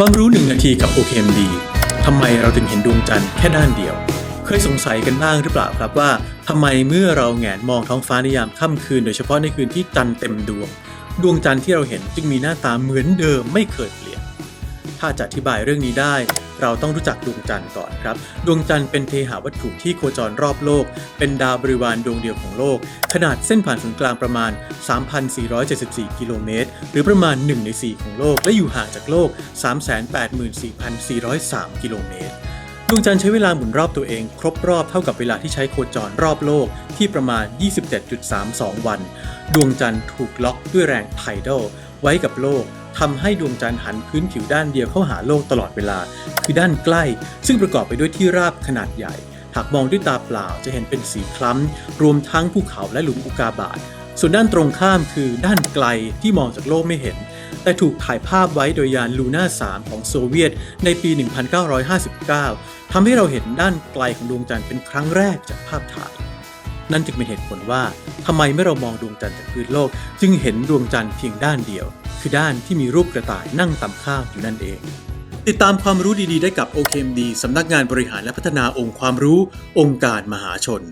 ความรู้หนึ่งนาทีกับ OKMD ทำไมเราถึงเห็นดวงจันทร์แค่ด้านเดียว เคยสงสัยกันบ้างหรือเปล่าครับว่าทำไมเมื่อเราแงนมองท้องฟ้าในยามค่ำคืน โดยเฉพาะในคืนที่จันทร์เต็มดวง ดวงจันทร์ที่เราเห็นจึงมีหน้าตาเหมือนเดิมไม่เคยเปลี่ยน ถ้าจะอธิบายเรื่องนี้ได้ เราต้องรู้จักดวงจันทร์ก่อนครับ ดวงจันทร์เป็นเทหาวัตถุที่โคจรรอบโลก เป็นดาวบริวารดวงเดียวของโลก ขนาดเส้นผ่านศูนย์กลางประมาณ 3,474 กิโลเมตร หรือประมาณ 1 ใน 4 ของโลก และอยู่ห่างจากโลก 384,403 กิโลเมตรดวงจันทร์ใช้เวลาหมุนรอบตัวเองครบรอบเท่ากับเวลาที่ใช้โคจรรอบโลกที่ประมาณ 27.32 วัน ดวงจันทร์ถูกล็อกด้วยแรงไทดอลไว้กับโลก ทำให้ดวงจันทร์หันพื้นผิวด้านเดียวเข้าหาโลกตลอดเวลา คือด้านใกล้ ซึ่งประกอบไปด้วยที่ราบขนาดใหญ่ หากมองด้วยตาเปล่าจะเห็นเป็นสีคล้ำ รวมทั้งภูเขาและหลุมอุกาบาตส่วนด้านตรงข้ามคือด้านไกลที่มองจากโลกไม่เห็น แต่ถูกถ่ายภาพไว้โดยยานลูน่า 3 ของโซเวียต ในปี 1959 ทำให้เราเห็นด้านไกลของดวงจันทร์เป็นครั้งแรกจากภาพถ่าย นั่นจึงเป็นเหตุผลว่าทำไมเมื่อเรามองดวงจันทร์จากพื้นโลก จึงเห็นดวงจันทร์เพียงด้านเดียว คือด้านที่มีรูปกระต่ายนั่งตำข้าวอยู่นั่นเอง ติดตามความรู้ดีๆได้กับ OKMD สำนักงานบริหารและพัฒนาองค์ความรู้ องค์การมหาชน